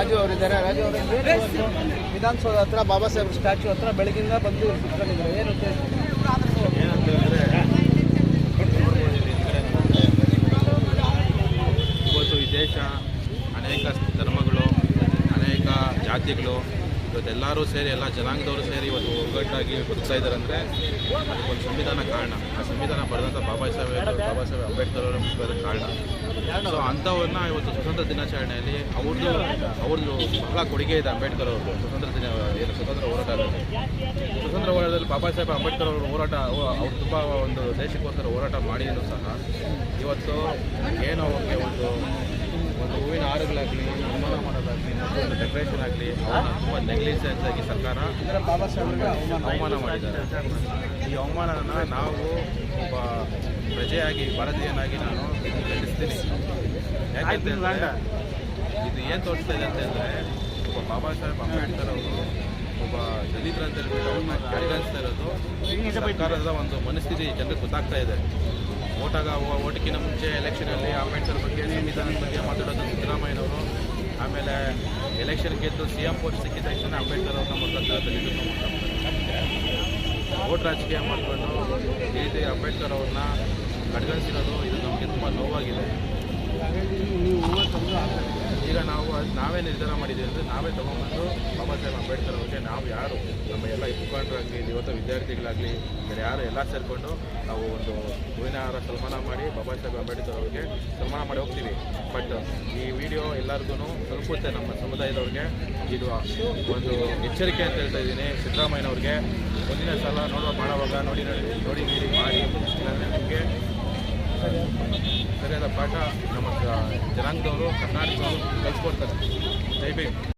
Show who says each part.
Speaker 1: ರಾಜು ಅವರಿದ್ದಾರೆ. ರಾಜು ಅವರು ವಿಧಾನಸೌಧ ಹತ್ರ, ಬಾಬಾ ಸಾಹೇಬ್ ಸ್ಟ್ಯಾಚು ಹತ್ರ ಬೆಳಗಿಂದ ಬಂದು ಕುತ್ಕೊಂಡಿದ್ದಾರೆ ಏನು
Speaker 2: ಇವತ್ತು ಈ ದೇಶ ಅನೇಕ ಧರ್ಮಗಳು, ಅನೇಕ ಜಾತಿಗಳು ಇವತ್ತೆಲ್ಲರೂ ಸೇರಿ, ಎಲ್ಲ ಜನಾಂಗದವರು ಸೇರಿ ಇವತ್ತು ಒಗ್ಗಟ್ಟಾಗಿ ಬದುಕ್ತಾ ಇದ್ದಾರೆ ಅಂದರೆ ಅದಕ್ಕೊಂದು ಸಂವಿಧಾನ ಕಾರಣ. ಆ ಸಂವಿಧಾನ ಬರೆದಂಥ ಬಾಬಾ ಸಾಹೇಬ್ ಬಾಬಾ ಸಾಹೇಬ್ ಅಂಬೇಡ್ಕರ್ ಅವರ ಕಾರಣ. ಸೊ ಅಂಥವ್ರನ್ನ ಇವತ್ತು ಸ್ವತಂತ್ರ ದಿನಾಚರಣೆಯಲ್ಲಿ ಅವ್ರದ್ದು ಅವ್ರದ್ದು ಬಹಳ ಕೊಡುಗೆ ಇದೆ ಅಂಬೇಡ್ಕರ್ ಅವರು ಸ್ವತಂತ್ರ ದಿನ, ಏನು, ಸ್ವತಂತ್ರ ಹೋರಾಟದಲ್ಲಿ. ಸ್ವತಂತ್ರ ಹೋರಾಟದಲ್ಲಿ ಬಾಬಾ ಸಾಹೇಬ್, ಅಂಬೇಡ್ಕರ್ ಅವರು ಹೋರಾಟ ಅವ- ಅವ್ರು ತುಂಬ ಒಂದು ದೇಶಕ್ಕೋಸ್ಕರ ಹೋರಾಟ ಮಾಡಿದ್ರು ಸಹ. ಇವತ್ತು ಏನೋ ಒಂದು ಒಂದು ಹೂವಿನ ಆರುಗಳಾಗಲಿ ನಿರ್ಮಾಣ ಮಾಡೋದಾಗಲಿ ಡೆಕೋರೇಷನ್ ಆಗಲಿ ಒಂದು ತುಂಬ ನೆಗ್ಲಿಜೆನ್ಸ್ ಆಗಿ ಸರ್ಕಾರ
Speaker 1: ಅವಮಾನ
Speaker 2: ಮಾಡಿದ್ದಾರೆ. ಈ ಅವಮಾನನ ನಾವು ಒಬ್ಬ ಪ್ರಜೆಯಾಗಿ ಭಾರತೀಯನಾಗಿ ನಾನು ಖಂಡಿಸ್ತೀನಿ. ಯಾಕೆಂತಂದರೆ ಇದು ಏನು ತೋರಿಸ್ತಾ ಇದೆ ಅಂತಂದರೆ ಒಬ್ಬ ಬಾಬಾ ಸಾಹೇಬ್ ಅಂಬೇಡ್ಕರ್ ಅವರು ಒಬ್ಬ ದಲಿತರ ಅಂತ ಹೇಳ್ಬಿಟ್ಟು ಅವ್ರನ್ನ ಕೆಳಗಿಸ್ತಾ ಇರೋದು ಸರ್ಕಾರದ ಒಂದು ಮನಸ್ಥಿತಿ ಜನರಿಗೆ ಗೊತ್ತಾಗ್ತಾ ಇದೆ. ಓಟಾಗ ಓಟಿಗಿನ ಮುಂಚೆ ಎಲೆಕ್ಷನಲ್ಲಿ ಅಂಬೇಡ್ಕರ್ ಬಗ್ಗೆ ಸಂವಿಧಾನದ ಬಗ್ಗೆ ಮಾತಾಡೋದು ಸಿದ್ದರಾಮಯ್ಯನವರು ಆಮೇಲೆ ಎಲೆಕ್ಷನ್ ಗೆದ್ದು ಸಿ ಎಂ ಪೋಸ್ಟ್ ಸಿಕ್ಕಿದ ತಕ್ಷಣ ಅಂಬೇಡ್ಕರ್ ಅವ್ರನ್ನ ಮೊದಲ ಓಟ್ ರಾಜಕೀಯ ಮಾಡಿಕೊಂಡು ಈ ರೀತಿ ಅಂಬೇಡ್ಕರ್ ಅವ್ರನ್ನ ಕಡೆಗಣಿಸಿರೋದು ಇದು ನಮಗೆ ತುಂಬ ನೋವಾಗಿದೆ. ಈಗ ನಾವು ನಾವೇ ನಿರ್ಧಾರ ಮಾಡಿದ್ದೀವಿ ಅಂದರೆ ನಾವೇ ತೊಗೊಂಬಂದು ಬಾಬಾ ಸಾಹೇಬ್ ಅಂಬೇಡ್ಕರ್ ಅವ್ರಿಗೆ ನಾವು ಯಾರು? ನಮ್ಮ ಎಲ್ಲ ಮುಖಂಡರಾಗಲಿ ಇವತ್ತು ವಿದ್ಯಾರ್ಥಿಗಳಾಗಲಿ, ಬೇರೆ ಯಾರು ಎಲ್ಲ ಸೇರಿಕೊಂಡು ನಾವು ಒಂದು ಹೂವಿನ ಹಾರ ಸನ್ಮಾನ ಮಾಡಿ ಬಾಬಾ ಸಾಹೇಬ್ ಅಂಬೇಡ್ಕರ್ ಅವ್ರಿಗೆ ಸನ್ಮಾನ ಮಾಡಿ ಹೋಗ್ತೀವಿ. ಬಟ್ ಈ ವಿಡಿಯೋ ಎಲ್ಲರಿಗೂ ತಲುಪುತ್ತೆ ನಮ್ಮ ಸಮುದಾಯದವ್ರಿಗೆ. ಇದು ಒಂದು ಎಚ್ಚರಿಕೆ ಅಂತ ಹೇಳ್ತಾ ಇದ್ದೀನಿ ಸಿದ್ದರಾಮಯ್ಯನವ್ರಿಗೆ. ಮುಂದಿನ ಸಲ ನೋಡೋ ಮಾಡುವಾಗ ನೋಡಿ ನೋಡಿ ನೋಡಿ, ನೀಡಿ, ಮಾಡಿ. ಇಲ್ಲಾಂದರೆ ನಿಮಗೆ ಸರಿಯಾದ ಪಾಠ ನಮ್ಮ ಜನಾಂಗದವರು, ಕರ್ನಾಟಕದವರು ಕಲಿಸ್ಕೊಡ್ತಾರೆ. ದಯವಿಟ್ಟು